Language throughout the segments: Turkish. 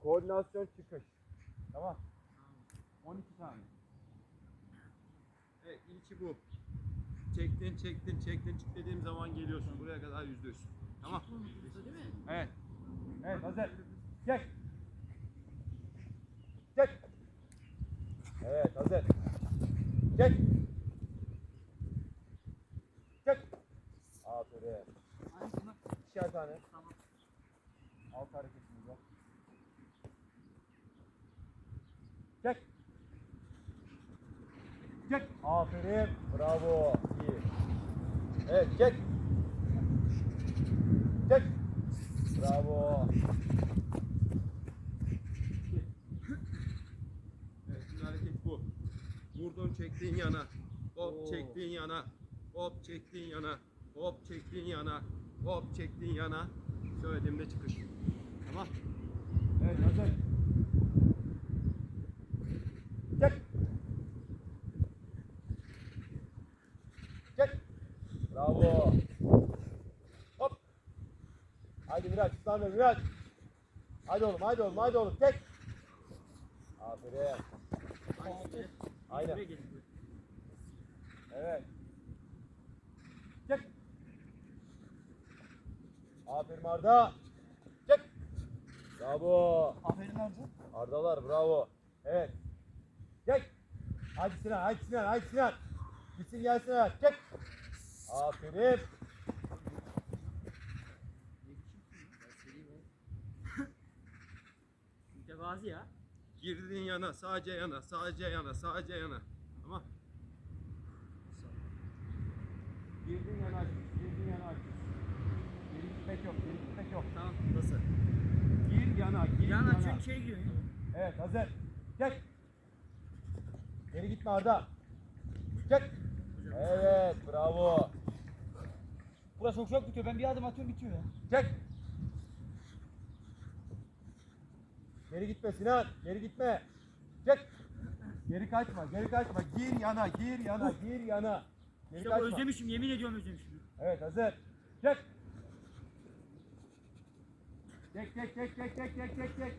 Koordinasyon çıkış. Tamam. 12 tane. Evet ilki bu. Çektin çektin çektin çık dediğim zaman geliyorsun. Buraya kadar yüzde yüz. Tamam. Değil mi? Evet. Evet hazır. Çek. Çek. Evet hazır. Çek. Çek. Aferin. İkişer tane. Tamam. Alt hareketimiz var. Çek. Çek. Aferin. Bravo. İyi. Evet çek. Çek. Bravo. Evet şimdi hareket bu. Vurdun çektiğin yana. Hop Oo. çektiğin yana. Hop çektiğin yana. Hop çektiğin yana. Hop çektiğin yana. Söylediğimde çıkış. Tamam. Evet hazır. Çek. Çek. Bravo. Hop. Haydi Islanma Miraç. Haydi oğlum, haydi oğlum, haydi oğlum. Çek. Aferin. Aynen. Evet. Çek. Aferin Arda. Çek. Bravo. Aferin Arzu. Ardalar bravo. Evet. Çek. Hadi Sinan, hadi Sinan, hadi Sinan. Gitsin gelsin ha. Çek. Aferin. Mütevazi ya. Girdiğin yana, sadece yana, sadece yana, sadece yana. Tamam. Girdin yana girdin yana. Geri gitmek yok, geri gitmek yok. Tamam. Nasıl? Gir yana, gir Yan yana. açıyor içeri giriyor. Evet hazır. Çek. Geri gitme Arda. Çek. Evet bravo. Burası çok çok bitiyor. Ben bir adım atıyorum bitiyor ya. Çek. Geri gitme Sinan. Geri gitme. Çek. Geri kaçma. Geri kaçma. Gir yana. Gir yana. Gir yana. Geri İşte kaçma. özlemişim. Yemin ediyorum özlemişim. Evet hazır. Çek. Çek çek çek çek çek çek çek çek.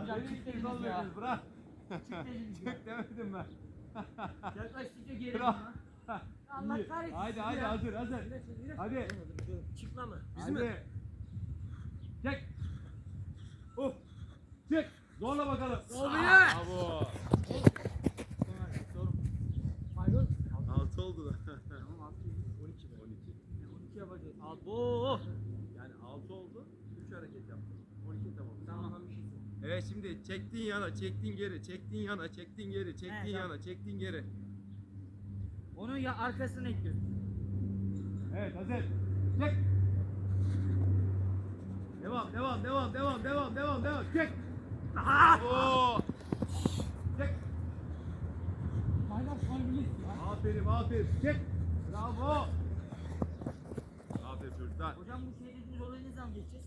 Hocam dediniz oğlum ya. Bırak. Çık dediniz ya. Çek demedim ben. Yaklaştıkça geri. Allah kahretsin Haydi haydi hazır hazır. Hadi. Çıkma mı? Biz mi? Çek. Uh. Çek. Zorla bakalım. Oluyor. Bravo. Altı oldu da. Tamam altı. 12 be. 12. 12 yapacağız. Abo. Yani 6 oldu. 3 hareket yaptım. 12 tamam. Tamam. Evet şimdi çektiğin yana, çektiğin geri, çektiğin yana, çektiğin geri, çektiğin He, tamam. yana, çektiğin geri. Onun ya arkasına ekliyoruz. Evet hazır. Çek. Devam devam devam devam devam devam devam. Çek. Oo! Çek. Maynak kalbimiz ya. Aferin aferin. Çek. Bravo. Aferin çocuklar. Hocam bu dediğiniz olayı ne zaman geçeceğiz?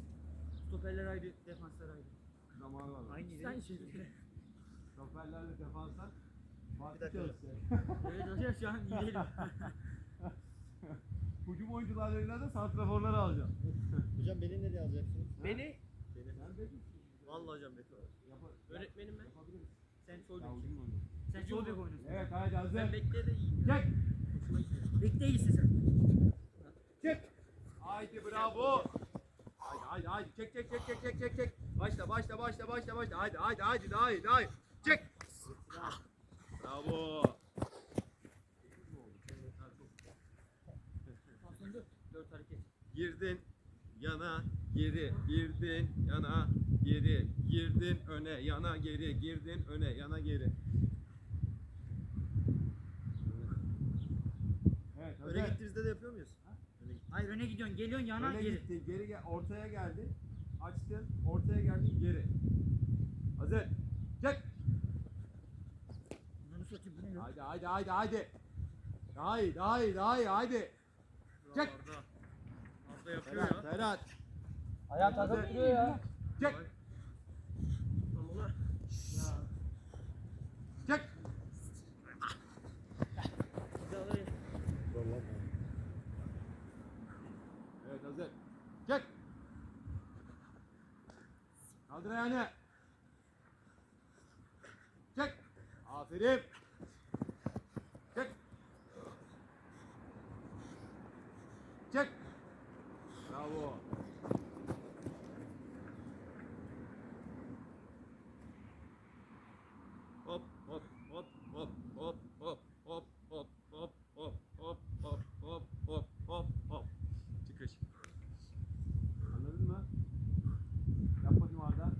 Stoperler ayrı, defanslar ayrı. Zamanı var. Aynı Sen şey. Stoperlerle defanslar. Bir dakika. Evet hocam şu an iyi değilim. Hücum oyuncularıyla da santraforları alacağım. Hocam beni nereye alacaksınız? Beni Sen de Vallahi hocam yap- öğretmenim ben. yapabiliriz. Sen sol bek. Sen sol bek oynuyorsun. Evet haydi hazır. Ben bekle de iyiyim. Çek. Bekle iyisin sen. Çek. Haydi bravo. Haydi haydi haydi çek çek çek çek çek çek çek. Başla başla başla başla başla. Haydi haydi haydi daha iyi daha iyi. Çek. Bravo. Aslında dört hareket. Girdin yana, geri, girdin yana, geri, girdin öne, yana, geri, girdin öne, yana, geri. Evet Öne gittiğinizde de yapıyor muyuz? Hayır öne gidiyorsun, geliyorsun yana Öne geri. gittin, geri gel, ortaya geldin, açtın, ortaya geldin, geri. Hazır. Çek. Bunu satayım bu ne ya? Haydi haydi haydi haydi. Daha iyi, daha iyi, daha iyi, haydi. Çek. Arda. Arda yapıyor Ferhat, ya. Ferhat. Ayağı takıp duruyor ya. Çek. Ya. Çek. Evet hazır. Çek. Kaldır ayağını. Çek. Aferin. Çek. Çek. Bravo. Hop hop hop hop hop hop hop hop hop hop hop hop hop hop hop hop. Çıkış. Anladın mı? Yap bakayım Arda.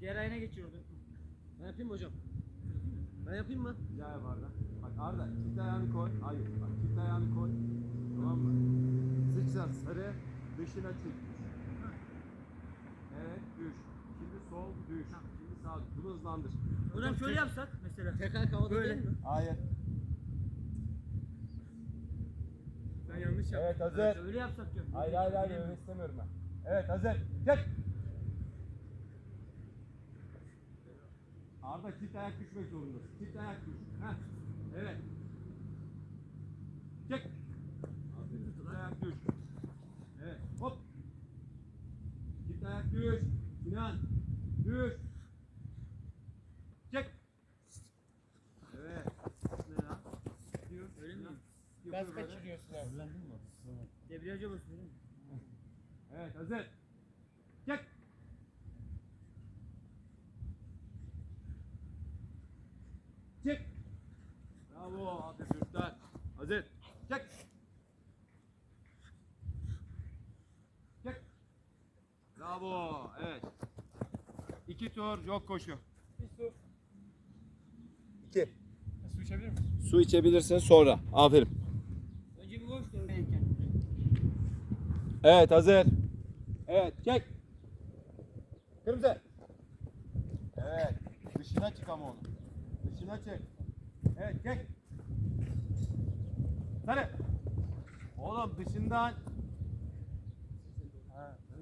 Diğer ayağına geçiyordu. Ben yapayım mı hocam? Ben yapayım mı? Daha yap Arda. Bak Arda çift ayağını koy. Hayır bak çift ayağını koy. Tamam mı? Sıçra sarı dışına çık. Evet düş. Şimdi sol düş. Düş. Bunu hızlandır. Hocam şöyle yapsak mesela. Tek ayak havada Böyle. değil mi? Hayır. Sen yanlış yaptın. Evet hazır. Öyle yapsak diyorum. Hayır hayır hayır öyle istemiyorum ben. Evet hazır. Çek. Arda çift ayak düşmek zorundasın. Çift ayak düş. Heh. Evet. Çek. Aferin. Çift ayak düş. Evet. Hop. Çift ayak düş. Sinan. Düş. Çek. Evet. Ne ya? Diyor. Öyle mi? Gaz kaçırıyorsun. Debriyaja basıyor değil mi? Evet hazır. Çek. Çek. Bravo. Aferin çocuklar. Hazır. Çek. Çek. Bravo. Evet. İki tur yok koşu. Bir su. İki. Su içebilir misin? Su içebilirsin sonra. Aferin. Önce bir boş da öyleyken. Evet hazır. Evet çek. Kırmızı. Evet. Dışına çık ama onu. Dışına çek. Evet çek. Sarı. Oğlum dışından.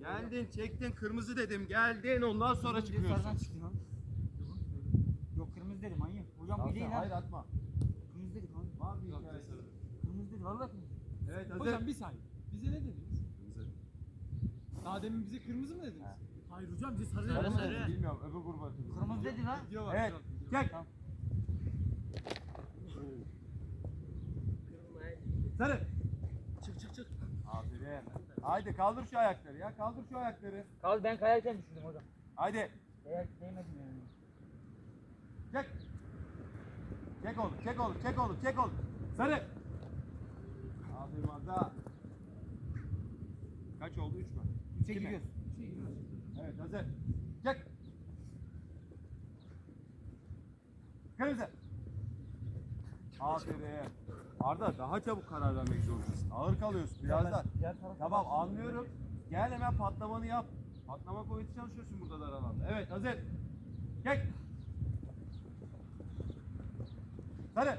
Geldin çektin kırmızı dedim geldin ondan sonra çıkıyorsun. çıkıyor. Yok kırmızı dedim manyak. Hocam değil Hayır ha. atma. Kırmızı dedik abi. Var bir hikayesi. Kırmızı dedi valla kırmızı. Evet hazır. Hocam bir saniye. Bize ne dediniz? Daha demin bize kırmızı mı dediniz? Hayır hocam bize sarı Sarı sarı. mı? Bilmiyorum öbür gruba. Kırmızı dedi lan. Video var. Evet hocam, video çek. Sarı. Çık çık çık. Aferin. Haydi kaldır şu ayakları ya kaldır şu ayakları. Kal ben kayarken düşündüm hocam. Haydi. Değer değmedim yani. Çek. Çek oğlum, çek oğlum, çek oğlum, çek oğlum. Sarı. Aferin Arda. Kaç oldu? Üç mü? Üçe giriyoruz. Evet, hazır. Çek. Kırmızı. Aferin. Arda daha çabuk karar vermek zorundasın. Ağır kalıyorsun. Diğer tarafa Tamam anlıyorum. Gel hemen patlamanı yap. Patlama kuvveti çalışıyorsun burada dar alanda. Evet hazır. Çek. Sarı.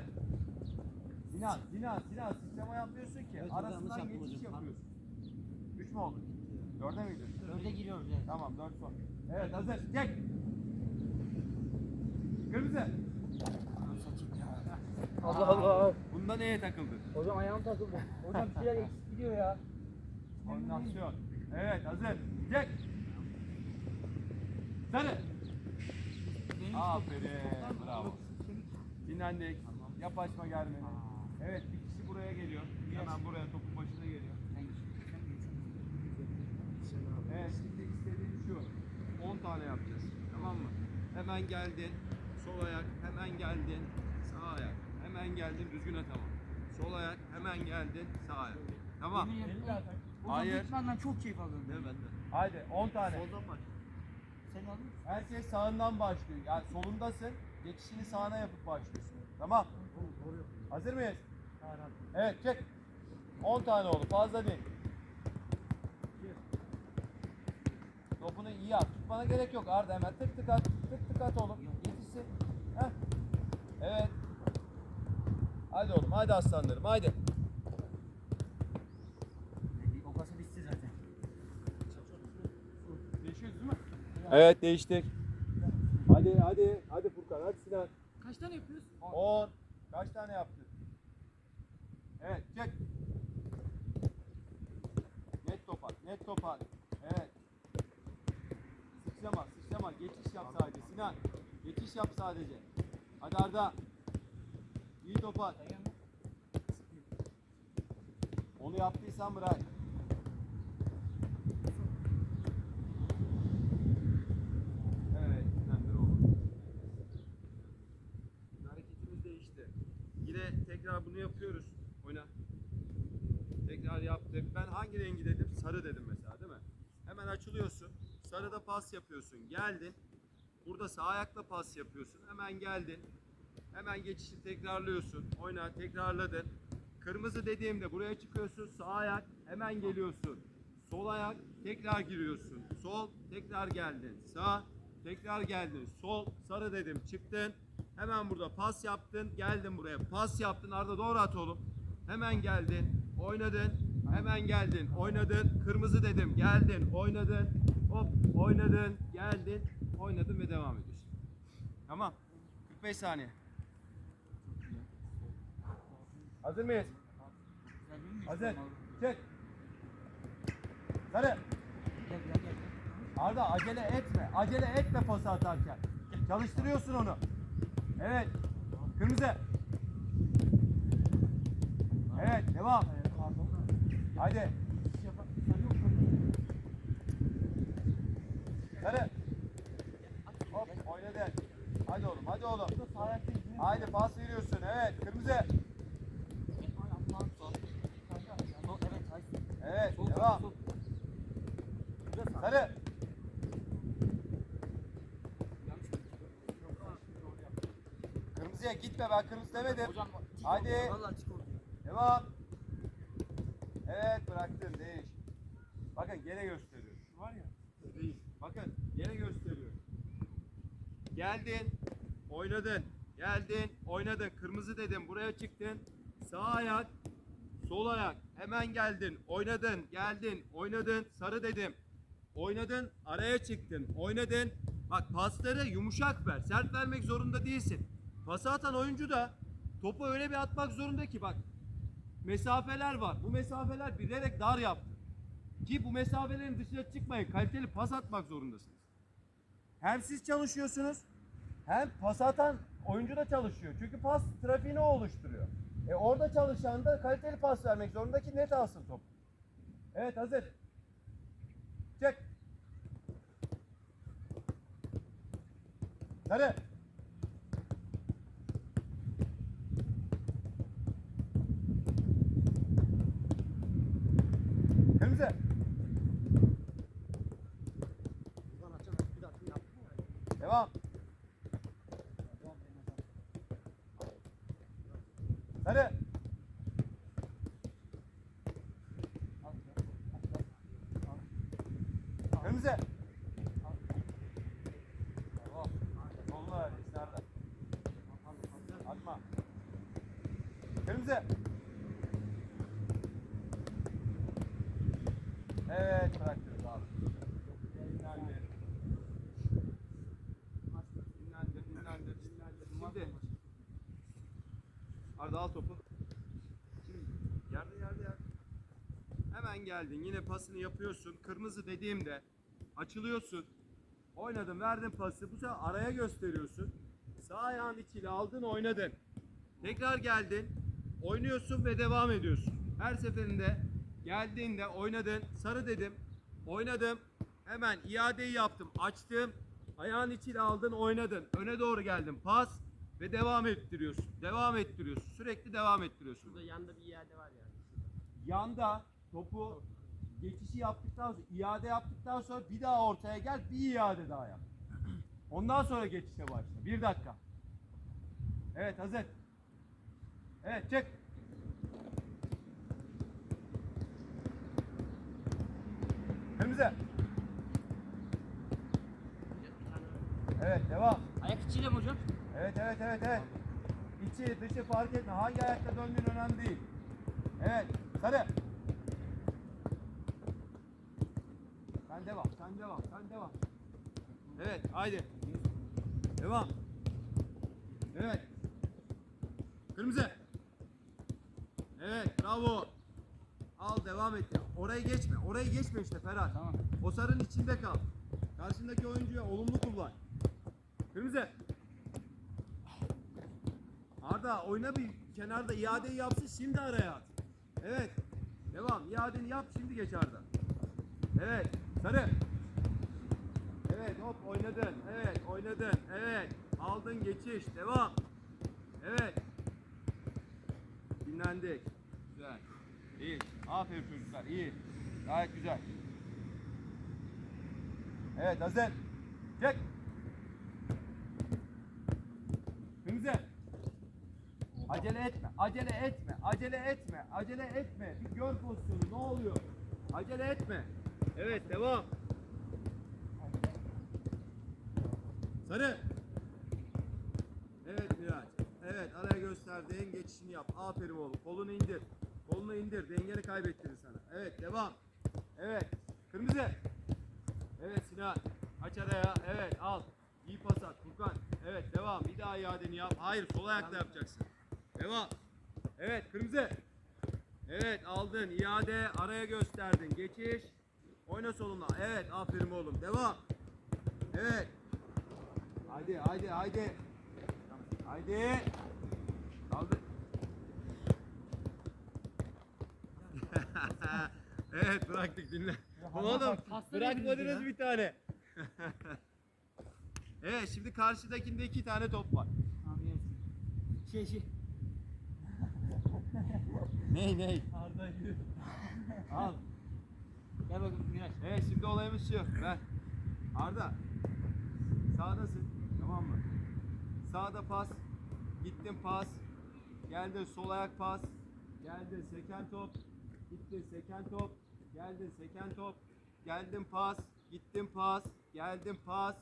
Sinan, Sinan, Sinan sıçrama yapmıyorsun ki. Evet, Arasından geçiş yapıyorsun. Üç mü oldu? Dörde mi gidiyorsun? Dörde giriyoruz yani. Tamam dört son. Evet hazır. Çek. Kırmızı. Allah Allah. Bunda neye takıldın? Hocam ayağım takıldı. Hocam bir şeyler eksik gidiyor ya. Koordinasyon. Evet hazır. Çek. Sarı. Aferin. Bravo. Dinlendik. Yap açma gelmeni. Evet bir kişi buraya geliyor. Hemen buraya topun başına geliyor. Evet şimdi istediğim şu. 10 tane yapacağız. Tamam mı? Hemen geldin. Sol ayak. Hemen geldin. Sağ ayak. Hemen geldin. Düzgün at ama. Sol ayak. Hemen geldin. Sağ ayak. Tamam. Yemin ederim. Hocam Hayır. Bitman'dan çok keyif alıyorum. Ne bende? Haydi 10 tane. Soldan bak. Sen aldın mı? Her şey sağından başlıyor. Yani solundasın. Geçişini sağına yapıp başlıyorsun. Tamam. Hazır mıyız? Evet çek. 10 tane oldu. Fazla değil. Topunu iyi at. Tutmana gerek yok Arda hemen tık tık at. Tık tık at oğlum. Yetişsin. Heh. Evet. Hadi oğlum hadi aslanlarım hadi. O kasa bitti zaten. Değişiyoruz değil mi? Evet değiştik. Hadi hadi hadi Furkan hadi Sinan. Kaç tane yapıyoruz? 10. Kaç tane yaptın? Evet çek. Net topat net topat. Geçiş yap sadece Sinan. Geçiş yap sadece. Hadi Arda. İyi top at. Onu yaptıysan bırak. Evet, dinlendir oğlum. Hareketimiz değişti. Yine tekrar bunu yapıyoruz. Oyna. Tekrar yaptık. Ben hangi rengi dedim? Sarı dedim mesela değil mi? Hemen açılıyorsun. Sarıda pas yapıyorsun. Geldin. Burada sağ ayakla pas yapıyorsun. Hemen geldin. Hemen geçişi tekrarlıyorsun. Oyna, tekrarladın. Kırmızı dediğimde buraya çıkıyorsun. Sağ ayak, hemen geliyorsun. Sol ayak, tekrar giriyorsun. Sol, tekrar geldin. Sağ, tekrar geldin. Sol, sarı dedim, çıktın. Hemen burada pas yaptın, geldin buraya. Pas yaptın, Arda doğru at oğlum. Hemen geldin, oynadın. Hemen geldin, oynadın. Kırmızı dedim, geldin, oynadın. Hop, oynadın, geldin, oynadın ve devam ediyorsun. Tamam. 45 saniye. Hazır mıyız? Hazır. Çek. Sarı. Arda acele etme. Acele etme pası atarken. Çalıştırıyorsun onu. Evet. Kırmızı. Evet devam. Hadi. Sarı. Hop oynadı. Hadi oğlum hadi oğlum. Haydi pas veriyorsun. Evet kırmızı. Evet devam. Sarı. Kırmızıya gitme ben kırmızı demedim. Hadi. Devam. Evet bıraktın değiş. Bakın gene gösteriyor. Şu var ya. Değil. Bakın gene gösteriyor. Geldin. Oynadın. Geldin. Oynadın. Kırmızı dedim. Buraya çıktın. Sağ ayak. Sol ayak. Hemen geldin. Oynadın. Geldin. Oynadın. Sarı dedim. Oynadın. Araya çıktın. Oynadın. Bak pasları yumuşak ver. Sert vermek zorunda değilsin. Pası atan oyuncu da topu öyle bir atmak zorunda ki bak mesafeler var. Bu mesafeler bilerek dar yaptı. Ki bu mesafelerin dışına çıkmayın. Kaliteli pas atmak zorundasınız. Hem siz çalışıyorsunuz hem pas atan oyuncu da çalışıyor. Çünkü pas trafiğini o oluşturuyor. E orada çalışan da kaliteli pas vermek zorunda ki net alsın top. Evet hazır. Çek. Sarı. Kırmızı. Buradan açacağım. Bir dakika yaptım ya. Devam. Sarı. Kırmızı. Bravo. Sollu ver, içeride. Atma. Kırmızı. Evet, bırakıyoruz abi. Dinlendir. Dinlendir, dinlendir, dinlendir. Şimdi. Arda al topu. Yerde yerde yerde. Hemen geldin. Yine pasını yapıyorsun. Kırmızı dediğimde açılıyorsun. Oynadın, verdin pası. Bu sefer araya gösteriyorsun. Sağ ayağın içiyle aldın, oynadın. Tekrar geldin. Oynuyorsun ve devam ediyorsun. Her seferinde geldiğinde oynadın. Sarı dedim. Oynadım. Hemen iadeyi yaptım. Açtım. Ayağın içiyle aldın, oynadın. Öne doğru geldin. Pas ve devam ettiriyorsun. Devam ettiriyorsun. Sürekli devam ettiriyorsun. Burada yanda bir iade var yani. Yanda topu geçişi yaptıktan sonra, iade yaptıktan sonra bir daha ortaya gel, bir iade daha yap. Ondan sonra geçişe başla. Bir dakika. Evet hazır. Evet çek. Kırmızı. Evet devam. Ayak içiyle mi hocam? Evet evet evet evet. İçi dışı fark etme. Hangi ayakta döndüğün önemli değil. Evet. Sarı. Sen devam. Sen devam. Sen devam. Evet. Haydi. Devam. Evet. Kırmızı. Evet. Bravo. Al devam et. ya. Orayı geçme. Orayı geçme işte Ferhat. Tamam. O sarının içinde kal. Karşındaki oyuncuya olumlu kullan. Kırmızı. Arda oyna bir kenarda iadeyi yapsın şimdi araya at. Evet. Devam. İadeni yap şimdi geç Arda. Evet. Sarı. Evet hop oynadın. Evet oynadın. Evet. Aldın geçiş. Devam. Evet. Dinlendik. İyi. Aferin çocuklar. iyi. Gayet güzel. Evet hazır. Çek. Kırmızı. Acele etme, acele etme, acele etme, acele etme. Bir gör pozisyonu ne oluyor? Acele etme. Evet devam. Sarı. Evet Miraç. Evet araya gösterdiğin geçişini yap. Aferin oğlum. Kolunu indir. Kolunu indir. Dengeni kaybettirir sana. Evet devam. Evet. Kırmızı. Evet Sinan. Aç araya. Evet al. İyi pas at Furkan. Evet devam. Bir daha iadeni yap. Hayır sol ayakla yapacaksın. Devam. Evet kırmızı. Evet aldın. iade araya gösterdin. Geçiş. Oyna soluna. Evet aferin oğlum. Devam. Evet. Haydi haydi haydi. Haydi. Kaldır. evet bıraktık dinle. Oğlum bırakmadınız bir tane. evet şimdi karşıdakinde iki tane top var. Abi. Şey şey. Ney ney? Arda yürü. Al. Gel bakayım Miraç. Evet şimdi olayımız şu. Ver. Arda. Sağdasın. Tamam mı? Sağda pas. Gittin pas. Geldin sol ayak pas. Geldin seken top. Gittin seken top. Geldin seken top. Geldin pas. Gittin pas. Geldin pas.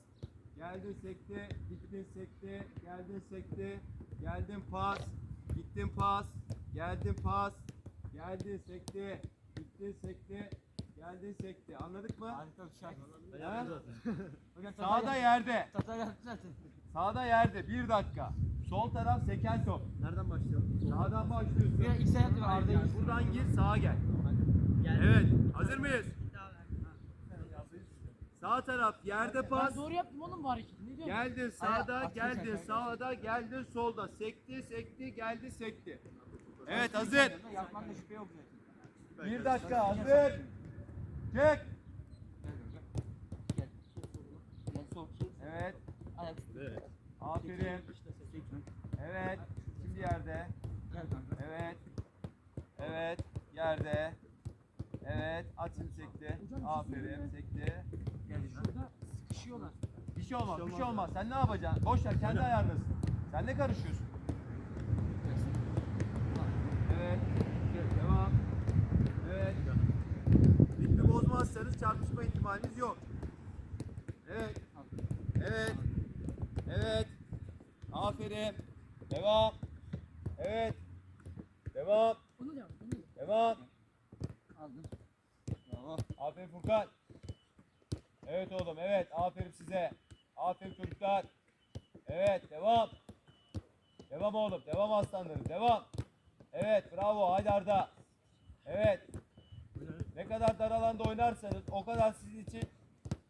Geldin sekte. Gittin sekte. Geldin sekte. Geldin pas. Gittin pas. Geldin pas. Geldin sekte. Gittin sekte. Geldin sekte. Anladık mı? Harika bir şarkı. Hocam Sağda yerde. Sağda yerde. Bir dakika. Sol taraf seken top. Nereden başlayalım? Sağdan başlıyorsun. Biraz ilk Hayır, Arda'yı. yani buradan gir sağa gel. Gel. Evet. Hazır mıyız? Sağ taraf yerde pas. Ben doğru yaptım oğlum bu hareketi. Ne diyorsun? Geldin sağda, Ay, geldin sağda, geldin solda. Sekti, sekti, geldi, sekti. Evet hazır. Yapmanda şüphe yok. Bir dakika hazır. Çek. Gel. Gel sol. Evet. Ayak. Aferin. Evet. Şimdi yerde. Gel kanka. Evet. Evet. Yerde. Evet. At şimdi sekti. Aferin. Sekti. Gel. Şurada sıkışıyorlar. Bir şey olmaz. Bir şey olmaz. Sen ne yapacaksın? Boş ver. Kendi ayarlasın. Sen ne karışıyorsun? Evet. Devam. Evet. Ritmi bozmazsanız çarpışma ihtimaliniz yok. Evet. Evet. Evet. Aferin. Devam. Evet. Devam. Onu yap. Onu yap. Devam. Aldın. Aferin Furkan. Evet oğlum evet aferin size. Aferin çocuklar. Evet devam. Devam oğlum devam aslanlarım devam. Evet bravo haydi Arda. Evet. Ne kadar dar alanda oynarsanız o kadar sizin için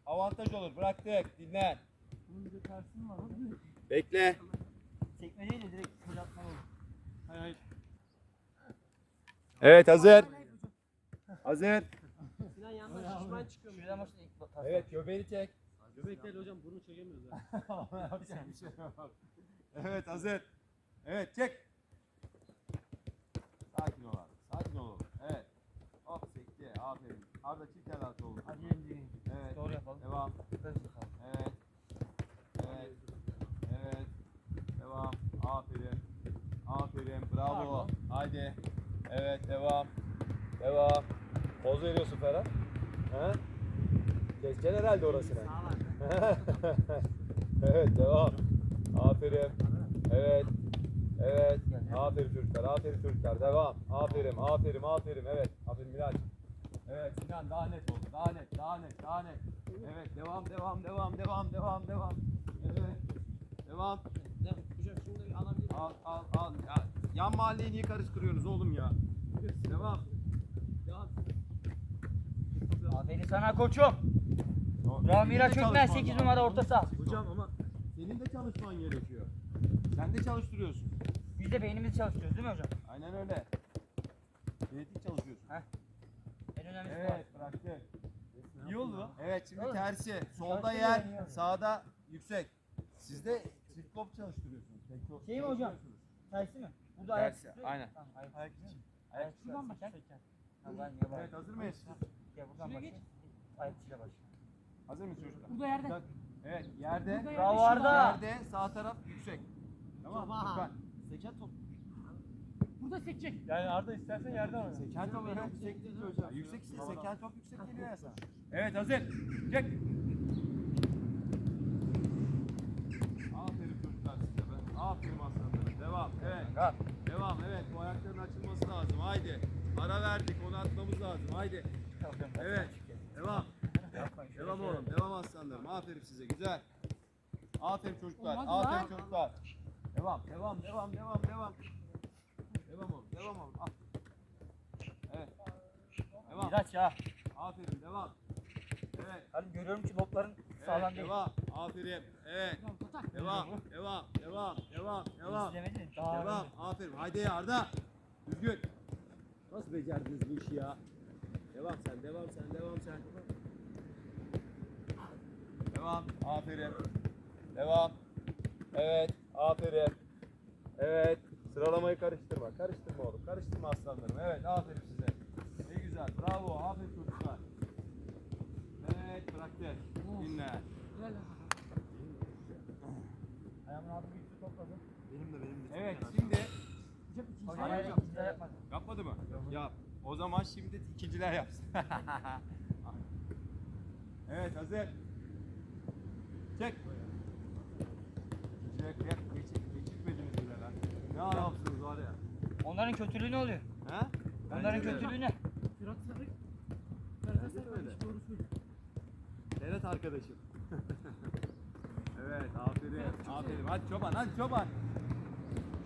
avantaj olur. Bıraktık dinlen. Bunun bir de tersi mi var? Bekle. Sekmeceyle direkt kıl atma olur. Hayır hayır. Evet hazır. Hazır. Sinan yandan şişman çıkıyor. Şuradan ilk. Evet göbeğini çek. Göbek değil hocam burnu çekemiyoruz. Yapacak bir şey yok. Evet hazır. Evet çek. Sakin ol abi. Sakin ol. Evet. Hop sekti. Aferin. Arda çift el altı oldu. Hadi yemin Evet. Doğru yapalım. Devam. Evet. Evet. Evet. Devam. Aferin. Aferin. Bravo. Pardon. Haydi. Evet devam. Devam. Poz veriyorsun Ferhat. He? Keseceksin herhalde orasını. evet devam. Aferin. Evet. Evet. Aferin çocuklar. Aferin çocuklar. Devam. Aferin. Aferin. Aferin. Evet. Aferin Miraç. Evet Sinan daha net oldu. Daha net. Daha net. Daha net. Evet. Devam. Devam. Devam. Devam. Devam. Devam. Evet. Devam. Hocam bir alabilir Al al al. Ya, yan mahalleyi niye karıştırıyorsunuz oğlum ya? Devam. Devam. Aferin sana koçum. Bravo Miraç Ökmen çalışman 8 lazım. numara orta saha. Hocam ama Senin de çalışman gerekiyor. Sen de çalıştırıyorsun. De beynimizi çalıştırıyoruz değil mi hocam? Aynen öyle. Genetik çalışıyorsun. En önemlisi Evet bıraktı. İyi oldu. Evet şimdi Oğlum, tersi. Solda çalıştırıyorum yer, yani. sağda yüksek. Sizde çift top çalıştırıyorsunuz. Tek top Şey mi hocam? Tersi mi? Burada ayak Tersi, üstü. aynen. Tamam, ayak Ayak. Ayak Ayak. Tamam ben niye Evet hazır mıyız? Ya buradan Şuraya başla. Ayak içiyle başla. Hazır mısın çocuklar? Burada yerde. Evet yerde. Burada Bravo yerde, şurada. Arda. Yerde sağ taraf yüksek. Tamam mı? Seken top. Burada sekecek. Yani Arda istersen yerden oyna. Seken top evet yüksek değil hocam. Yüksek seken top yüksek geliyor ya sana. Evet hazır. Çek. Aferin çocuklar size be. Aferin aslanlarım. Devam. Evet. Rahat. Devam. Evet bu ayakların açılması lazım. Haydi. Ara verdik. Onu atmamız lazım. Haydi. Evet. Devam. Devam oğlum. Devam aslanlarım. Aferin size. Güzel. Aferin çocuklar. Olmaz Aferin lan. çocuklar. Devam. Devam. Devam. Devam. Devam. Devam oğlum. Devam oğlum. Al. Evet. Devam. Miraç ya. Aferin. Devam. Evet. Hadi görüyorum ki lopların sağlam Evet. değil. Devam. Aferin. Evet. Devam. Devam. Devam. Devam. Devam. İzlemedin. Daha Devam. Aferin. Haydi Arda. Düzgün. Nasıl becerdiniz bu işi ya? Devam sen. Devam sen. Devam sen. Devam. Aferin. Devam. Evet. Aferin. Evet. Sıralamayı karıştırma. Karıştırma oğlum. Karıştırma aslanlarım. Evet. Aferin size. Ne güzel. Bravo. Aferin çocuklar. Evet. Bıraktı. Dinle. Ayağımın altını üstü topladım. Benim de benim de. Evet. Şimdi hayır yapmadım. yapmadı mı? Yap. O zaman şimdi ikinciler yapsın. evet. Hazır. Çek. İkinciye kıyak geçir, geçirtmediniz bile lan. Ne adamsınız var ya. Onların kötülüğü ne oluyor? Ha? Onların Bence de. kötülüğü ne? Fırat Sarık. Fırat Bence de Sarık öyle. kardeş doğru söylüyor. Evet arkadaşım. evet aferin. Aferin. Hadi çoban hadi çoban.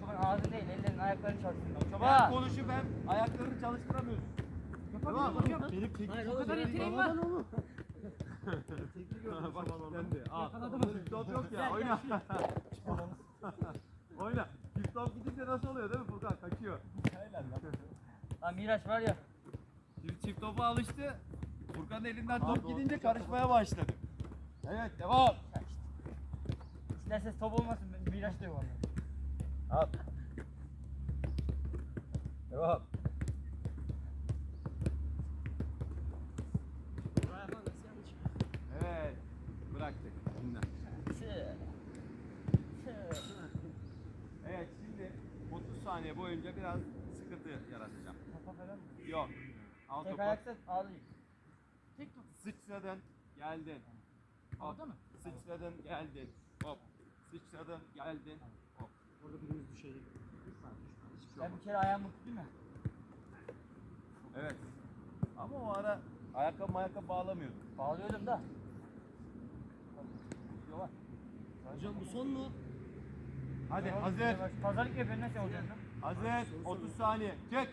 Çok ağzı değil, ellerin ayaklarını çalıştırıyor. Hem Çoban. konuşup hem ayaklarını çalıştıramıyorsun. Yapabilirim hocam. Benim teknik Hayır O kadar yeteneğim babadan var. oğlum. Bak kilitlendi. Al. Yakaladım. Çift top yok ya. Oyna. Oyna. Çift top gidince nasıl oluyor değil mi Furkan? Kaçıyor. Lan Miraç var ya. Şimdi çift topa alıştı. Furkan'ın elinden top gidince karışmaya başladı. Evet devam. İsterse top olmasın. Miraç yok onda. Al. Devam. Evet. Bıraktık. Dinle. Evet şimdi 30 saniye boyunca biraz sıkıntı yaratacağım. Yok. Al Tek topu. ayakta ağlayayım. Tek top. Sıçradın. Geldin. Hop. Orada mı? Sıçradın. Geldin. Hop. Sıçradın. Geldin. Hop. Orada birimiz düşecek. Hiçbir şey Ben olmaz. bir kere ayağımı tuttum ya. Evet. Ama o ara ayakkabı ayakkabı bağlamıyordun. Bağlıyordum da. Hocam bu son mu? Hadi hazır. Pazarlık yapıyorsun nasıl olacaksın? Hazır. 30 saniye. Çek.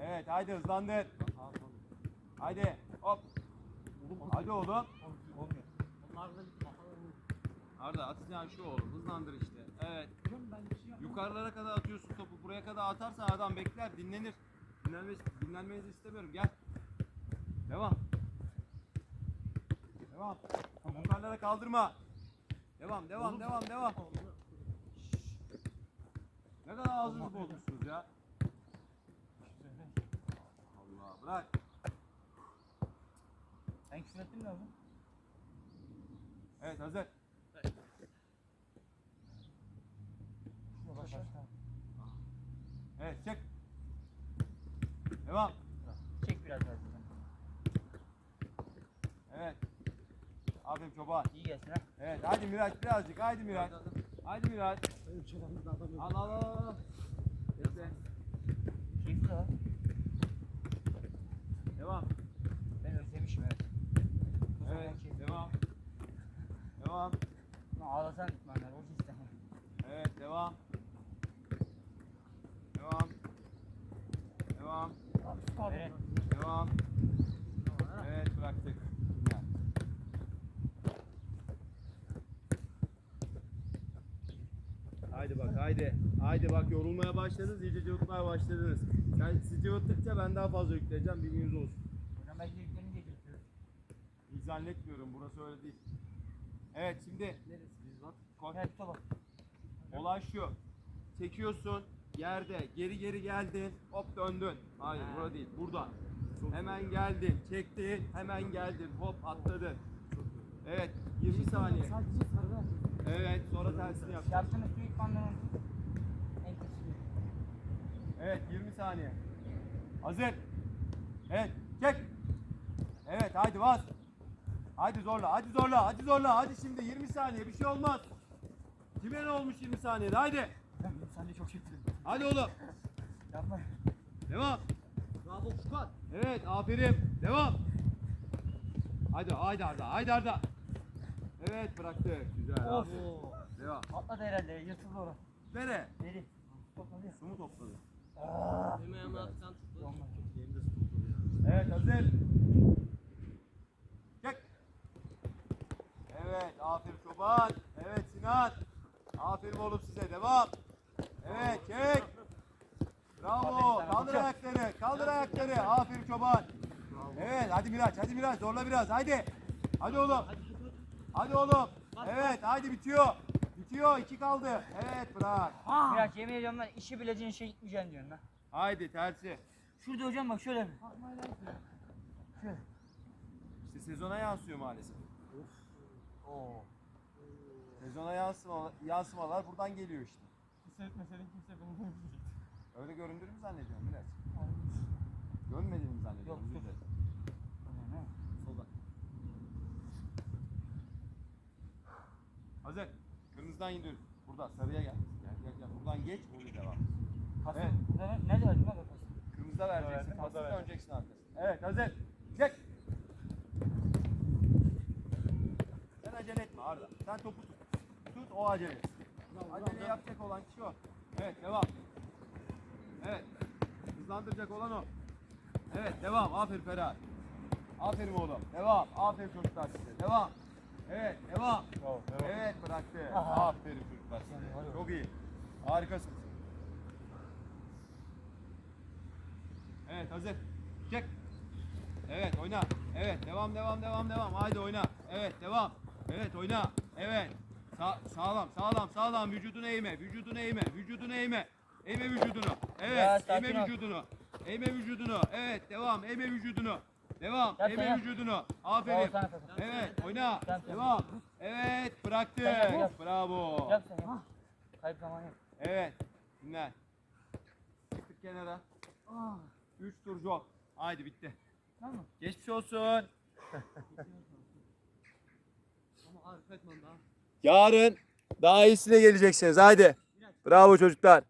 Evet haydi hızlandır. Haydi. Hop. Hadi oğlum. Olmuyor. Arda atacağın şu oğlum. Hızlandır işte. Evet. Hocam. Yukarılara kadar atıyorsun topu. Buraya kadar atarsan adam bekler, dinlenir. Dinlenme, dinlenmenizi istemiyorum. Gel. Devam. Devam. Yukarılara kaldırma. Devam, devam, devam, devam. Ne kadar ağzınızı bozmuşsunuz ya. Allah bırak. Sen küfür ettin mi oğlum? Evet hazır. Evet çek. Devam. Çek biraz daha. buradan. Evet. Aferin çoban. İyi gelsin ha. Evet hadi Miraç birazcık. Haydi Miraç. Haydi Miraç. Al al al. Bekle. Keyifli var. Devam. Ben özlemişim evet. Evet. Devam. Devam. Ulan Ağlasan gitmenler. O işte. Evet devam. Devam. Devam. Evet. Devam. Evet bıraktık. Dinle. Haydi. Bak yorulmaya başladınız. iyice cıvıtmaya başladınız. Sen siz cıvıttıkça ben daha fazla yükleyeceğim. Bilginiz olsun. Hocam belki de yüklenince geçiyor. Hiç zannetmiyorum. Burası öyle değil. Evet şimdi Koy. Evet sola. olay şu. Çekiyorsun yerde geri geri geldin hop döndün. Hayır burada değil burada. Hemen geldin çektin hemen geldin hop atladın. Evet 20 saniye. Sadece sarıda. Evet sonra tersini yap. Yaptığınız büyük kötüsü. Evet 20 saniye. Hazır. Evet çek. Evet haydi bas. Haydi zorla hadi zorla hadi zorla hadi şimdi 20 saniye bir şey olmaz. Kime ne olmuş 20 saniyede haydi. Hocam sen de çok şey Hadi oğlum. Yapma. Devam. Bravo Furkan. Evet aferin. Devam. Haydi haydi Arda haydi Arda. Evet bıraktık. Güzel. Of. aferin. Devam. Atladı herhalde yırtıldı orası. Nere? Deli. Toplanıyor. Su mu topladı? Ayağımı atsan tuttu. Evet hazır. Çek. Evet aferin Çoban. Evet Sinan. Aferin oğlum size devam. Evet çek. Bravo. Kaldır ayakları. Kaldır ayakları. Aferin Çoban. Evet hadi Miraç hadi Miraç zorla biraz haydi. Hadi oğlum. Hadi oğlum. Evet haydi bitiyor. Bitiyor iki kaldı. Evet bırak. Miraç yemin ediyorum ben işi bileceğin şey gitmeyeceksin diyorsun lan. Haydi tersi. Şurada hocam bak şöyle. bir. Şöyle. İşte sezona yansıyor maalesef. Oo. Sezona yansıma, yansımalar buradan geliyor işte. Hissetmeseydin kimse beni demeyecek. Öyle göründüğünü mü zannediyorsun Miraç? Görmediğini mi zannediyorsun? Yok, yok. Hazır. Kırmızıdan gidiyoruz. Burada sarıya gel. Gel gel gel. Buradan geç. Oraya devam. Kasım. Evet. Burada ne, ne diyor acaba? Kırmızıda vereceksin. orada verdim. döneceksin arkasına. Evet hazır. Çek. Sen acele etme Arda. Sen topu tut. Tut o acele etsin. Acele yapacak olan kişi o. Evet devam. Evet. Hızlandıracak olan o. Evet devam. Aferin Ferhat. Aferin oğlum. Devam. Aferin çocuklar size. Devam. Evet devam. Evet bıraktı. Aferin çocuklar size. Çok iyi. Harikasın. Evet hazır. Çek. Evet oyna. Evet devam devam devam devam. Haydi oyna. Evet devam. Evet oyna. Evet. Sa- sağlam sağlam sağlam vücudunu eğme. Vücudunu eğme. Vücudunu eğme. Eğme vücudunu. Ya, Evet. sakin eğme vücudunu. Eğme vücudunu. Evet devam. Eğme vücudunu. Devam. Eğme yap. vücudunu. Bravo Aferin. sana Kasım. Evet oyna. Yap, yap. Devam. Evet bıraktı. Yap, yap. Bravo. Yap sen yap. Kayıp zaman yok. Evet. Dinle. Çıktık kenara. 3 tur jog. Haydi bitti. Tamam mı? Geçmiş olsun. Yarın daha iyisine geleceksiniz. Haydi. Bravo çocuklar.